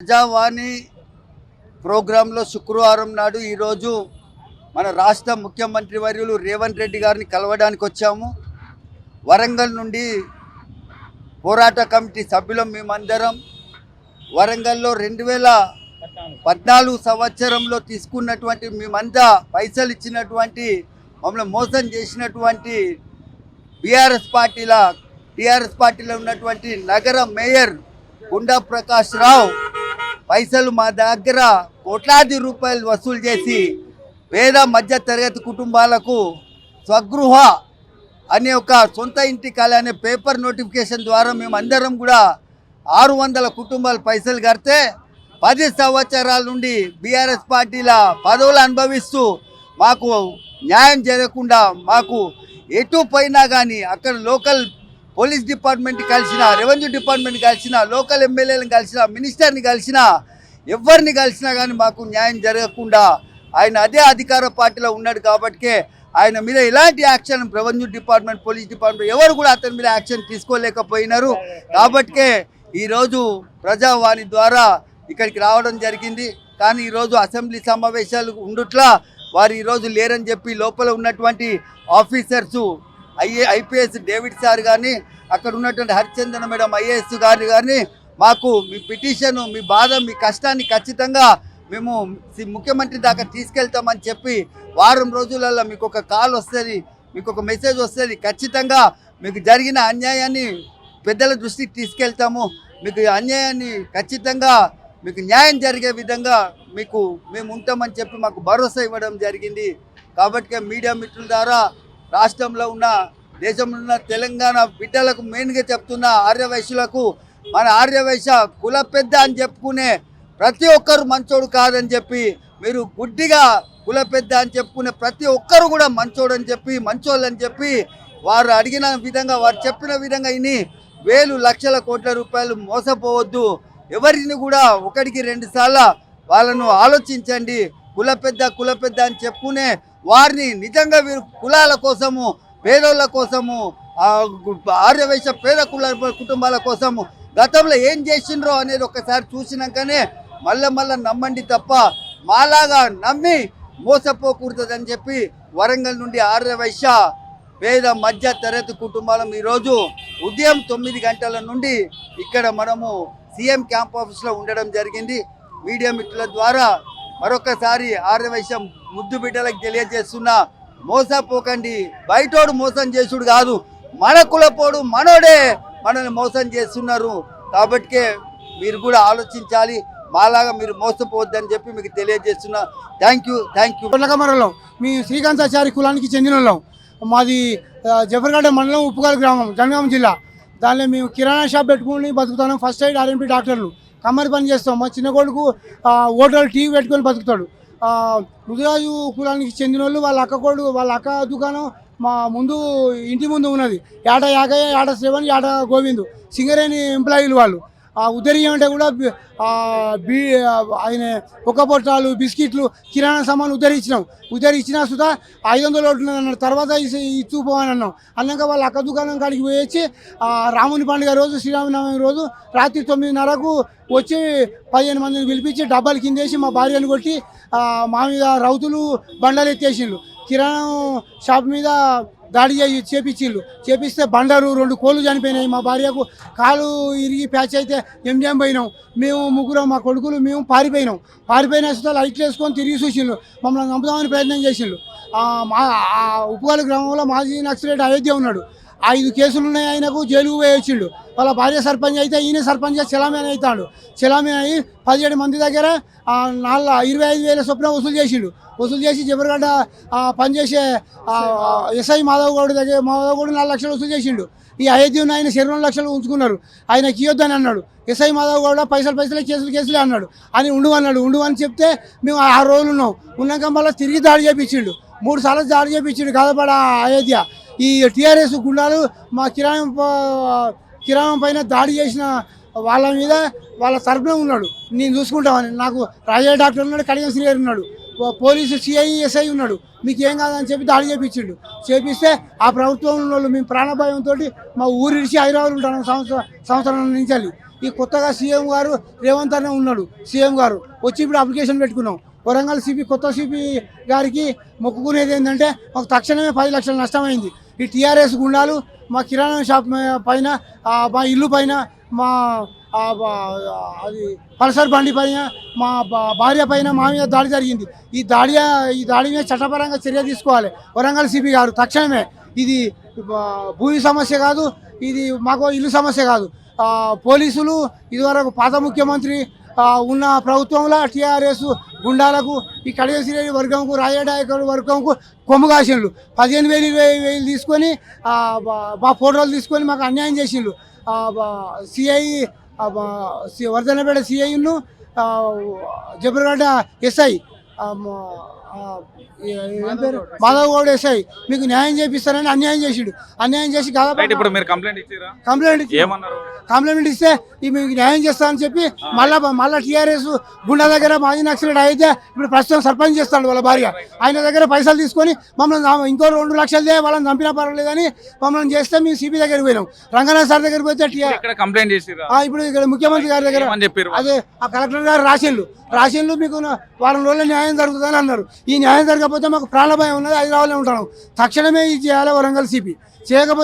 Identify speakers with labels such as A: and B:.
A: ప్రజావాణి ప్రోగ్రాంలో శుక్రవారం నాడు ఈరోజు మన రాష్ట్ర ముఖ్యమంత్రి వర్యులు రేవంత్ రెడ్డి గారిని కలవడానికి వచ్చాము. వరంగల్ నుండి పోరాట కమిటీ సభ్యులం మేమందరం వరంగల్లో రెండు వేల పద్నాలుగు సంవత్సరంలో తీసుకున్నటువంటి మేమంతా పైసలు ఇచ్చినటువంటి మమ్మల్ని మోసం చేసినటువంటి బీఆర్ఎస్ పార్టీల టీఆర్ఎస్ పార్టీలో ఉన్నటువంటి నగర మేయర్ గుండా ప్రకాష్ రావు పైసలు మా దగ్గర కోట్లాది రూపాయలు వసూలు చేసి పేద మధ్య తరగతి కుటుంబాలకు స్వగృహ అనే ఒక సొంత ఇంటి కళ అనే పేపర్ నోటిఫికేషన్ ద్వారా మేము అందరం కూడా ఆరు వందల కుటుంబాలు పైసలు కడితే పది సంవత్సరాల నుండి బీఆర్ఎస్ పార్టీల పదవులు అనుభవిస్తూ మాకు న్యాయం జరగకుండా మాకు ఎటు పోయినా కానీ అక్కడ లోకల్ పోలీస్ డిపార్ట్మెంట్ కలిసిన రెవెన్యూ డిపార్ట్మెంట్ కలిసిన లోకల్ ఎమ్మెల్యేలను కలిసిన మినిస్టర్ని కలిసిన ఎవరిని కలిసినా కానీ మాకు న్యాయం జరగకుండా ఆయన అదే అధికార పార్టీలో ఉన్నాడు కాబట్టికే ఆయన మీద ఎలాంటి action revenue department police department ఎవరు కూడా అతని మీద యాక్షన్ తీసుకోలేకపోయినారు. కాబట్టికే ఈరోజు ప్రజావాణి ద్వారా ఇక్కడికి రావడం జరిగింది. కానీ ఈరోజు అసెంబ్లీ సమావేశాలు ఉండుట్లా వారు ఈరోజు లేరని చెప్పి లోపల ఉన్నటువంటి officers IA IPS David sir కానీ అక్కడ ఉన్నటువంటి హరిచందన మేడం ఐఏఎస్ గారు కానీ మాకు మీ పిటిషన్ మీ బాధ మీ కష్టాన్ని ఖచ్చితంగా మేము సి- ముఖ్యమంత్రి దాకా తీసుకెళ్తామని చెప్పి వారం రోజులలో మీకు ఒక కాల్ వస్తుంది మీకు ఒక మెసేజ్ వస్తుంది. ఖచ్చితంగా మీకు జరిగిన అన్యాయాన్ని పెద్దల దృష్టికి తీసుకెళ్తాము. మీకు అన్యాయాన్ని ఖచ్చితంగా మీకు న్యాయం జరిగే విధంగా మీకు మేము ఉంటామని చెప్పి మాకు భరోసా ఇవ్వడం జరిగింది. కాబట్టి మీడియా మిత్రుల ద్వారా రాష్ట్రంలో ఉన్న దేశంలో ఉన్న తెలంగాణ బిడ్డలకు మెయిన్గా చెప్తున్న ఆర్యవైశ్యులకు మన ఆర్యవైశ్య కుల పెద్ద అని చెప్పుకునే ప్రతి ఒక్కరు మంచోడు కాదని చెప్పి మీరు గుడ్డిగా కుల పెద్ద అని చెప్పుకునే ప్రతి ఒక్కరు కూడా మంచోడు అని చెప్పి మంచోళ్ళు అని చెప్పి వారు అడిగిన విధంగా వారు చెప్పిన విధంగా ఇని వేలు లక్షల కోట్ల రూపాయలు మోసపోవద్దు. ఎవరిని కూడా ఒకటికి రెండు సార్లు వాళ్ళను ఆలోచించండి. కుల పెద్ద కుల పెద్ద అని చెప్పుకునే వారిని నిజంగా వీరు కులాల కోసము పేదోళ్ళ కోసము ఆర్య గు- ఆర్యవైశ్య పేద కుల కుటుంబాల కోసము గతంలో ఏం చేసిండ్రో అనేది ఒకసారి చూసినాకనే మళ్ళా మళ్ళా నమ్మండి తప్ప మాలాగా నమ్మి మోసపోకూడదని చెప్పి వరంగల్ నుండి ఆర్యవైశ్య పేద మధ్య తరగతి కుటుంబాలం ఈరోజు ఉదయం తొమ్మిది గంటల నుండి ఇక్కడ మనము సీఎం క్యాంప్ ఆఫీస్లో ఉండడం జరిగింది. మీడియా మిత్రుల ద్వారా మరొకసారి ఆర్యవైశ్యం ముద్దు బిడ్డలకు తెలియజేస్తున్నా మోసపోకండి. బయటోడు మోసం చేసుడు కాదు. మన కులపోడు మనోడే మనల్ని మోసం చేస్తున్నారు. కాబట్టికే మీరు కూడా ఆలోచించాలి. మాలాగా మీరు మోసపోవద్దని చెప్పి మీకు తెలియజేస్తున్నా. థ్యాంక్ యూ థ్యాంక్ యూ
B: కొల్లకమరలో మీ శ్రీకాంతాచారి కులానికి చెందిన వాళ్ళం మాది ఆ, జఫర్గడ్డ మండలం ఉప్పుగాల గ్రామం జనగాం జిల్లా. దానిలో మేము కిరాణా షాప్ పెట్టుకుని బతుకుతాం ఫస్ట్ ఎయిడ్ ఆర్ఎంపీ డాక్టర్లు. కమ్మరి పని చేస్తాం. మా చిన్న కొడుకు హోటల్ టీవీ పెట్టుకొని బతుకుతాడు. ఆ, కులానికి చెందిన వాళ్ళు వాళ్ళ అక్క కొడుకు వాళ్ళ అక్క దుకాణం మా ముందు ఇంటి ముందు ఉన్నది. ఏట యాగయ్య ఏట శ్రవణ్ ఏట గోవిందు. సింగరేణి ఎంప్లాయీలు వాళ్ళు. ఆ ఉదయం అంటే కూడా బీ ఆయన ఒక పొట్టాలు బిస్కెట్లు కిరాణా సామాన్ ఉద్ధరించినాం ఉద్ధరించినా సుధా ఐదు వందలు ఉంటుంది అన్నాడు. తర్వాత ఇసి- ఇచ్చుకోమని అన్నాం. అన్నాక వాళ్ళ అక్క దుకాణం కాడికి పోయి రాముని పండుగ రోజు శ్రీరామనవమి రోజు రాత్రి తొమ్మిదిన్నరకు వచ్చి పదిహేను మందిని పిలిపించి డబ్బాలు కిందేసి మా భార్యను కొట్టి మా మీద రౌతులు బండలు ఎత్తేసిండ్రు. కిరాణం షాప్ మీద దాడి చేయి చేపించిండ్రు చేపిస్తే బండరు రెండు కోళ్ళు చనిపోయినాయి. మా భార్యకు కాలు ఇరిగి ప్యాచ్ అయితే ఎంజాం పోయినాం. మేము ముగ్గురు మా కొడుకులు మేము పారిపోయినాం. పారిపోయిన సుతా లైట్లు వేసుకొని తిరిగి చూసిండ్రు మమ్మల్ని చంపుదామని ప్రయత్నం చేసిండ్రు మా ఆ ఉప్పుగాలి గ్రామంలో మాజీ నక్సలేట్ అయోధ్య ఉన్నాడు. ఐదు కేసులు ఉన్నాయి ఆయనకు జైలుకు వేయొచ్చిండు వాళ్ళ భార్య సర్పంచ్ అయితే ఈయన సర్పంచ్గా చలామణి అవుతాడు. చలామణి అయ్యి పదిహేడు మంది దగ్గర నాలుగు ఇరవై ఐదు వేల చొప్పున వసూలు చేసిండు. వసూలు చేసి జబర్గడ్డ పనిచేసే ఎస్ఐ మాధవ్ గౌడ్ దగ్గర మాధవ్ గౌడ్ నాలుగు లక్షలు వసూలు చేసిండు. ఈ అయోధ్యను ఆయన ఇరవై లక్షలు ఉంచుకున్నారు. ఆయనకి ఇవ్వద్దని అన్నాడు. ఎస్ఐ మాధవ్ గౌడ పైసలు పైసలు కేసులు కేసులే అన్నాడు. అని ఉండు అన్నాడు. ఉండు అని చెప్తే మేము ఆ రోజులు ఉన్నాం. ఉన్నాక మళ్ళీ తిరిగి దాడి చేపించిండు. మూడు సార్లు దాడి చేపించిండు. కాదపడ అయోధ్య. ఈ టీఆర్ఎస్ గుండాలు మా కిరాణం కిరాణం పైన దాడి చేసిన వాళ్ళ మీద వాళ్ళ తరఫున ఉన్నాడు. నేను చూసుకుంటామని. నాకు రాజయ్య డాక్టర్ ఉన్నాడు కడియం శ్రీగారు ఉన్నాడు. పోలీసు సిఐఎస్ఐ ఉన్నాడు. మీకు ఏం కాదని చెప్పి దాడి చేపించిండు. చేపిస్తే ఆ ప్రభుత్వం ఉన్న వాళ్ళు మేము ప్రాణభయంతో మా ఊరు ఇడిచి హైదరాబాద్ ఉంటాను సంవత్సరం సంవత్సరం నుంచి వెళ్ళి ఈ కొత్తగా సీఎం గారు రేవంత్ అనే ఉన్నాడు సీఎం గారు. వచ్చి ఇప్పుడు అప్లికేషన్ పెట్టుకున్నాం. వరంగల్ సిపి కొత్త సిపి గారికి మొక్కుకునేది ఏంటంటే మాకు తక్షణమే పది లక్షలు నష్టమైంది. ఈ టీఆర్ఎస్ గుండాలు మా కిరాణా షాప్ పైన మా ఇల్లు పైన మా అది పల్సర్ బండి పైన మా బా- భార్య పైన మా మీద దాడి జరిగింది. ఈ దాడి ఈ దాడి మీద చట్టపరంగా చర్య తీసుకోవాలి. వరంగల్ సిపి గారు తక్షణమే. ఇది భూమి సమస్య కాదు ఇది మాకు ఇల్లు సమస్య కాదు. పోలీసులు ఇదివరకు పాత ముఖ్యమంత్రి ఉన్న ప్రభుత్వంలో టీఆర్ఎస్ గుండాలకు ఈ కడిగసిరెడ్డి వర్గంకు రాయడాయకుల వర్గంకు కొమ్ము కాసిండ్రు. పదిహేను వేలు ఇరవై వేలు తీసుకొని మా ఫోటోలు తీసుకొని మాకు అన్యాయం చేసిండ్రు. సిఐ వర్ధనపేట సిఐను జబర్గడ్డ ఎస్ఐ ఏం పేరు? మాధవ్ గౌడ్ ఎస్ఐ మీకు న్యాయం చేపిస్తారని అన్యాయం చేసిండు. అన్యాయం చేసి
C: ఇప్పుడు మీరు కంప్లైంట్ ఇచ్చిరా?
B: కంప్లైంట్ ఇచ్చి
C: ఏమన్నారు?
B: కంప్లైంట్ ఇస్తే ఈ మీకు న్యాయం చేస్తా అని చెప్పి మళ్ళా మళ్ళా టీఆర్ఎస్ గుండా దగ్గర మాజీ నక్సలైట్ అయితే ఇప్పుడు ప్రస్తుతం సర్పంచ్ చేస్తాడు వాళ్ళ భార్య. ఆయన దగ్గర పైసలు తీసుకొని మమ్మల్ని ఇంకో రెండు లక్షలదే వాళ్ళని చంపినా పర్వాలేదని మమ్మల్ని చేస్తే మేము సిబి దగ్గరికి పోయినాం. రంగనాథ్ సార్ దగ్గరికి పోతే
C: కంప్లైంట్ చేసిరా?
B: ఆ, ఇప్పుడు ఇక్కడ ముఖ్యమంత్రి గారి దగ్గర అదే ఆ కలెక్టర్ గారు రాసిండ్రు. రాసిండ్రు మీకు వారం రోజుల్లో న్యాయం జరుగుతుందని అన్నారు. ఈ న్యాయం జరగకపోతే మాకు ప్రాణభయం ఉన్నది హైదరాబాద్లో ఉంటాను తక్షణమే ఇది చేయాలి వరంగల్ సిపి. చేయకపోతే